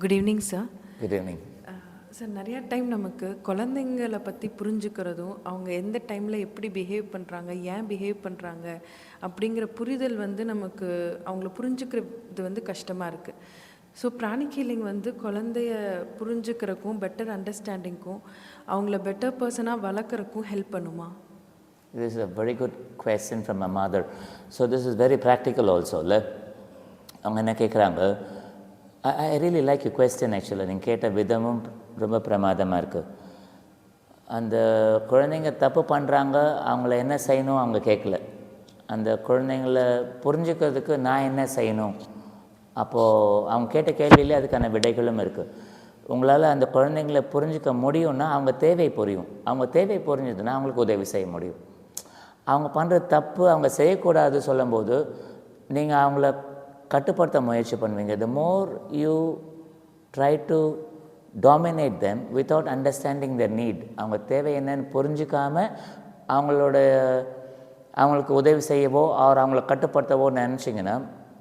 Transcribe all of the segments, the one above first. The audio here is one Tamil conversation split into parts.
Good evening sir good evening sir நிறையா டைம் நமக்கு குழந்தைங்களை பற்றி புரிஞ்சுக்கிறதும் அவங்க எந்த டைமில் எப்படி பிஹேவ் பண்ணுறாங்க ஏன் பிஹேவ் பண்ணுறாங்க அப்படிங்கிற புரிதல் வந்து நமக்கு அவங்கள புரிஞ்சுக்கிறது வந்து கஷ்டமாக இருக்குது ஸோ பிராணிக் ஹீலிங் வந்து குழந்தைய புரிஞ்சுக்கிறக்கும் பெட்டர் அண்டர்ஸ்டாண்டிங்க்கும் அவங்கள பெட்டர் பர்சனாக வளர்க்குறக்கும் ஹெல்ப் பண்ணுமா? This is a very good question from a mother. So this is very practical also. இல்லை? அவங்க என்ன கேட்குறாங்க I really like you question ஆக்சுவலாக நீங்கள் கேட்ட விதமும் ரொம்ப பிரமாதமாக இருக்குது அந்த குழந்தைங்க தப்பு பண்ணுறாங்க அவங்கள என்ன செய்யணும் அவங்க கேட்கல அந்த குழந்தைங்கள புரிஞ்சுக்கிறதுக்கு நான் என்ன செய்யணும்? அப்போது அவங்க கேட்ட கேள்வியிலே அதுக்கான விடைகளும் இருக்குது உங்களால் அந்த குழந்தைங்கள புரிஞ்சுக்க முடியும்னா அவங்க தேவை புரியும். அவங்க தேவை புரிஞ்சதுன்னா அவங்களுக்கு உதவி செய்ய முடியும். அவங்க பண்ணுற தப்பு அவங்க செய்யக்கூடாது சொல்லும்போது நீங்கள் அவங்கள கட்டுப்படுத்த முயற்சி பண்ணுவீங்க. The more you try to dominate them without understanding the need அவங்க தேவை என்னன்னு புரிஞ்சுக்காம அவங்களோட அவங்களுக்கு உதவி செய்யவோ அவர் அவங்கள கட்டுப்படுத்தவோ நினச்சிங்கன்னா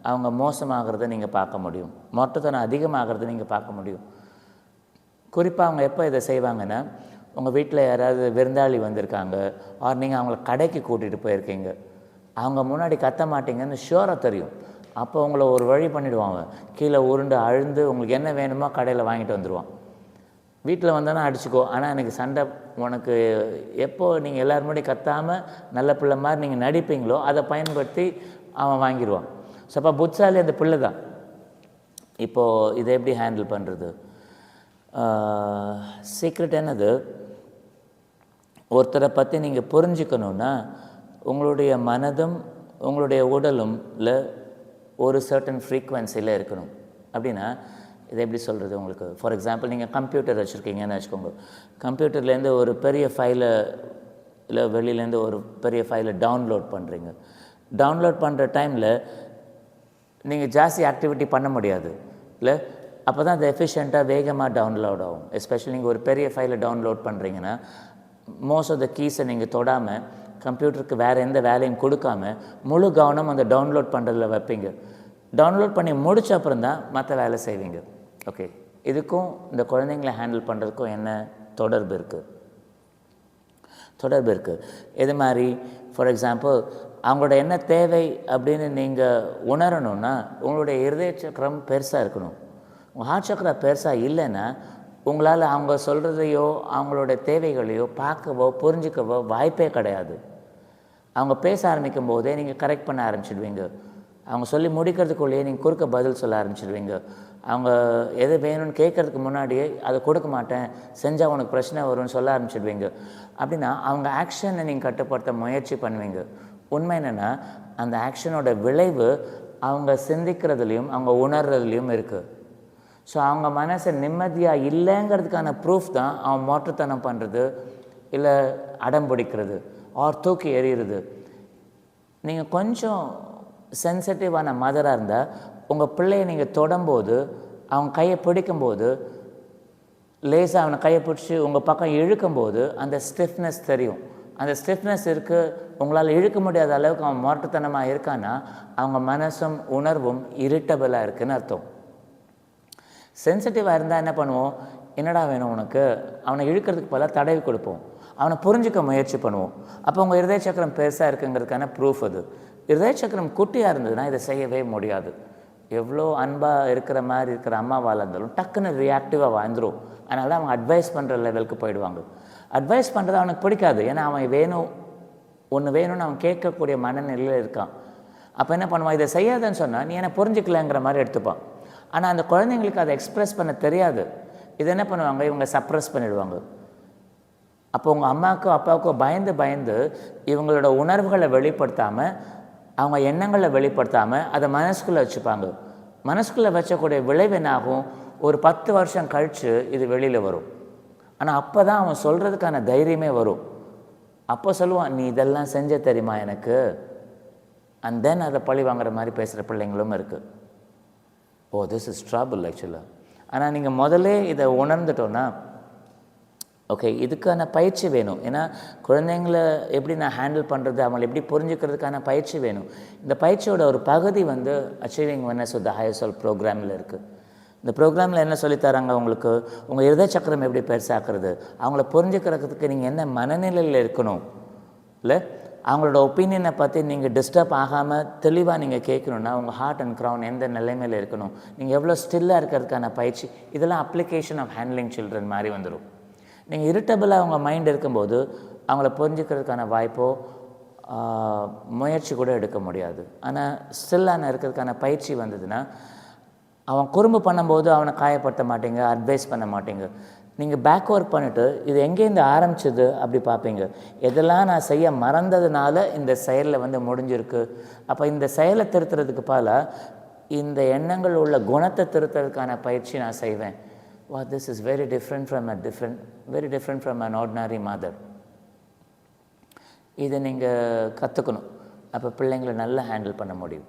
அவங்க மோசமாகிறத நீங்கள் பார்க்க முடியும். மொட்டத்தனம் அதிகமாகிறத நீங்கள் பார்க்க முடியும். குறிப்பாக அவங்க எப்போ இதை செய்வாங்கன்னா உங்கள் வீட்டில் யாராவது விருந்தாளி வந்திருக்காங்க ஆர் நீங்கள் அவங்கள கடைக்கு கூட்டிகிட்டு போயிருக்கீங்க அவங்க முன்னாடி கத்த மாட்டீங்கன்னு ஷோராக தெரியும். அப்போ உங்களை ஒரு வழி பண்ணிவிடுவான் அவன். கீழே உருண்டு அழுந்து உங்களுக்கு என்ன வேணுமோ கடையில் வாங்கிட்டு வந்துடுவான். வீட்டில் வந்தானா அடிச்சுக்கோ. ஆனால் எனக்கு சண்டை உனக்கு எப்போ நீங்கள் எல்லாரும் முன்னாடி கத்தாமல் நல்ல பிள்ளை மாதிரி நீங்கள் நடிப்பீங்களோ அதை பயன்படுத்தி அவன் வாங்கிடுவான். ஸோ அப்போ புட்சாலி அந்த பிள்ளை தான். இப்போது இதை எப்படி ஹேண்டில் பண்ணுறது சீக்ரெட் என்னது? ஒருத்தரை பற்றி நீங்கள் புரிஞ்சுக்கணுன்னா உங்களுடைய மனதும் உங்களுடைய உடலும்ல ஒரு சர்டன் ஃப்ரீக்குவென்சியில் இருக்கணும். அப்படின்னா இதை எப்படி சொல்கிறது உங்களுக்கு? ஃபார் எக்ஸாம்பிள் நீங்கள் கம்ப்யூட்டர் வச்சுருக்கீங்கன்னு வச்சுக்கோங்க. கம்ப்யூட்டர்லேருந்து ஒரு பெரிய ஃபைலை இல்லை வெளியிலேருந்து ஒரு பெரிய ஃபைலை டவுன்லோட் பண்ணுறீங்க டவுன்லோட் பண்ணுற டைமில் நீங்கள் ஜாஸ்தி ஆக்டிவிட்டி பண்ண முடியாது. இல்லை அப்போ தான் அது எஃபிஷியண்ட்டாக வேகமாக டவுன்லோட் ஆகும். எஸ்பெஷலி நீங்கள் ஒரு பெரிய ஃபைலை டவுன்லோட் பண்ணுறீங்கன்னா மோஸ்ட் ஆஃப் த கீஸை நீங்கள் தொடாமல் கம்ப்யூட்டருக்கு வேறு எந்த வேலையும் கொடுக்காம முழு கவனம் அந்த டவுன்லோட் பண்ணுறதுல வைப்பீங்க. டவுன்லோட் பண்ணி முடிச்ச அப்புறம் தான் மற்ற வேலை செய்வீங்க. ஓகே இதுக்கும் இந்த குழந்தைங்கள ஹேண்டில் பண்ணுறதுக்கும் என்ன தொடர்பு இருக்குது தொடர்பு இருக்குது இது மாதிரி ஃபார் எக்ஸாம்பிள் அவங்களோட என்ன தேவை அப்படின்னு நீங்கள் உணரணும்னா உங்களுடைய இருதய சக்கரம் பெருசாக இருக்கணும். உங்கள் ஹார்ட் சக்கரம் பெருசாக இல்லைன்னா உங்களால் அவங்க சொல்கிறதையோ அவங்களோட தேவைகளையோ பார்க்கவோ புரிஞ்சுக்கவோ வாய்ப்பே கிடையாது. அவங்க பேச ஆரம்பிக்கும் போதே நீங்கள் கரெக்ட் பண்ண ஆரம்பிச்சிடுவீங்க. அவங்க சொல்லி முடிக்கிறதுக்குள்ளேயே நீங்கள் குறுக்க பதில் சொல்ல ஆரம்பிச்சிடுவீங்க. அவங்க எது வேணும்னு கேட்கறதுக்கு முன்னாடியே அதை கொடுக்க மாட்டேன் செஞ்சால் உனக்கு பிரச்சனை வரும்னு சொல்ல ஆரம்பிச்சிடுவீங்க. அப்படின்னா அவங்க ஆக்ஷனை நீங்கள் கட்டுப்படுத்த முயற்சி பண்ணுவீங்க. உண்மை என்னென்னா அந்த ஆக்ஷனோட விளைவு அவங்க சிந்திக்கிறதுலையும் அவங்க உணர்றதுலேயும் இருக்குது ஸோ அவங்க மனசு நிம்மதியாக இல்லைங்கிறதுக்கான ப்ரூஃப் தான் அவன் மோட்டத்தனம் பண்ணுறது இல்லை அடம் பிடிக்கிறது ஆர் தூக்கி எறிகிறது நீங்கள் கொஞ்சம் சென்சிட்டிவான மதராக இருந்தால் உங்கள் பிள்ளையை நீங்கள் தொடும்போது அவன் கையை பிடிக்கும்போது லேசாக அவனை கையை பிடிச்சி உங்கள் பக்கம் இழுக்கும்போது அந்த ஸ்டிஃப்னஸ் தெரியும். அந்த ஸ்டிஃப்னஸ் இருக்குது உங்களால் இழுக்க முடியாத அளவுக்கு அவன் மோட்டத்தனமாக இருக்கான்னா அவங்க மனசும் உணர்வும் இரிட்டபிளாக இருக்குன்னு அர்த்தம். சென்சிட்டிவாக இருந்தால் என்ன பண்ணுவோம்? என்னடா வேணும் உனக்கு? அவனை இழுக்கிறதுக்கு பல தடவி கொடுப்போம். அவனை புரிஞ்சுக்க முயற்சி பண்ணுவோம். அப்போ உங்கள் இருதய சக்கரம் பெருசாக இருக்குங்கிறதுக்கான ப்ரூஃப் அது. இருதய சக்கரம் குட்டியாக இருந்ததுன்னா இதை செய்யவே முடியாது. எவ்வளோ அன்பாக இருக்கிற மாதிரி இருக்கிற அம்மாவால் இருந்தாலும் டக்குன்னு ரியாக்டிவாக வாழ்ந்துடும் அதனால தான் அவங்க அட்வைஸ் பண்ணுற லெவலுக்கு போயிடுவாங்க. அட்வைஸ் பண்ணுறது அவனுக்கு பிடிக்காது. ஏன்னா அவன் வேணும் ஒன்று வேணும்னு அவன் கேட்கக்கூடிய மனநிலையில் இருக்கான். அப்போ என்ன பண்ணுவான்? இதை செய்யாதுன்னு சொன்னால் நீ என்னை புரிஞ்சுக்கலங்கிற மாதிரி எடுத்துப்பான். ஆனால் அந்த குழந்தைங்களுக்கு அதை எக்ஸ்ப்ரெஸ் பண்ண தெரியாது. இது என்ன பண்ணுவாங்க? இவங்க சப்ரஸ் பண்ணிடுவாங்க. அப்போ உங்கள் அம்மாவுக்கோ அப்பாவுக்கோ பயந்து பயந்து இவங்களோட உணர்வுகளை வெளிப்படுத்தாமல் அவங்க எண்ணங்களை வெளிப்படுத்தாமல் அதை மனசுக்குள்ளே வச்சுப்பாங்க. மனசுக்குள்ளே வச்சக்கூடிய விளைவு என்னாகும்? ஒரு பத்து வருஷம் கழித்து இது வெளியில் வரும். ஆனால் அப்போ தான் அவன் சொல்கிறதுக்கான தைரியமே வரும். அப்போ சொல்லுவான் நீ இதெல்லாம் செஞ்ச தெரியுமா எனக்கு? அண்ட் தென் அதை பழி வாங்குற மாதிரி பேசுகிற பிள்ளைங்களும் இருக்குது ஓ திஸ் இஸ் ட்ராபிள் ஆக்சுவலாக ஆனால் நீங்கள் முதலே இதை உணர்ந்துட்டோன்னா ஓகே இதுக்கான பயிற்சி வேணும். ஏன்னா குழந்தைங்கள எப்படி நான் ஹேண்டில் பண்ணுறது அவங்களை எப்படி புரிஞ்சுக்கிறதுக்கான பயிற்சி வேணும். இந்த பயிற்சியோட ஒரு பகுதி வந்து அச்சீவிங் ஒன்னஸ் வித் ஹையர் சொல் ப்ரோக்ராமில் இருக்குது இந்த ப்ரோக்ராமில் என்ன சொல்லித் தராங்க உங்களுக்கு? உங்கள் இருதய சக்கரம் எப்படி பெருசாக்குறது? அவங்கள புரிஞ்சுக்கிறதுக்கு நீங்கள் என்ன மனநிலையில் இருக்கணும்? இல்லை? அவங்களோட ஒப்பீனியனை பற்றி நீங்கள் டிஸ்டர்ப் ஆகாமல் தெளிவாக நீங்கள் கேட்கணுன்னா உங்கள் ஹார்ட் அண்ட் க்ரௌன் எந்த நிலைமையில் இருக்கணும்? நீங்கள் எவ்வளோ ஸ்டில்லாக இருக்கிறதுக்கான பயிற்சி? இதெல்லாம் அப்ளிகேஷன் ஆஃப் ஹேண்ட்லிங் சில்ட்ரன் மாதிரி வந்துடும் நீங்கள் இரிட்டபிளாக அவங்க மைண்ட் இருக்கும்போது அவங்கள புரிஞ்சுக்கிறதுக்கான வாய்ப்போ முயற்சி கூட எடுக்க முடியாது. ஆனால் ஸ்டில்லான இருக்கிறதுக்கான பயிற்சி வந்ததுன்னா அவன் குறும்பு பண்ணும்போது அவனை காயப்படுத்த மாட்டேங்க அட்வைஸ் பண்ண மாட்டீங்க. நீங்கள் பேக் ஒர்க் பண்ணிவிட்டு இது எங்கேருந்து ஆரம்பிச்சது அப்படி பார்ப்பீங்க எதெல்லாம் நான் செய்ய மறந்ததுனால இந்த செயலில் வந்து முடிஞ்சிருக்கு? அப்போ இந்த செயலை திருத்துறதுக்கு பல இந்த எண்ணங்கள் உள்ள குணத்தை திருத்துறதுக்கான பயிற்சி நான் செய்வேன். வா this is very different from a different very different from an ordinary mother இதை நீங்கள் கற்றுக்கணும் அப்போ பிள்ளைங்களை நல்லா ஹேண்டில் பண்ண முடியும்.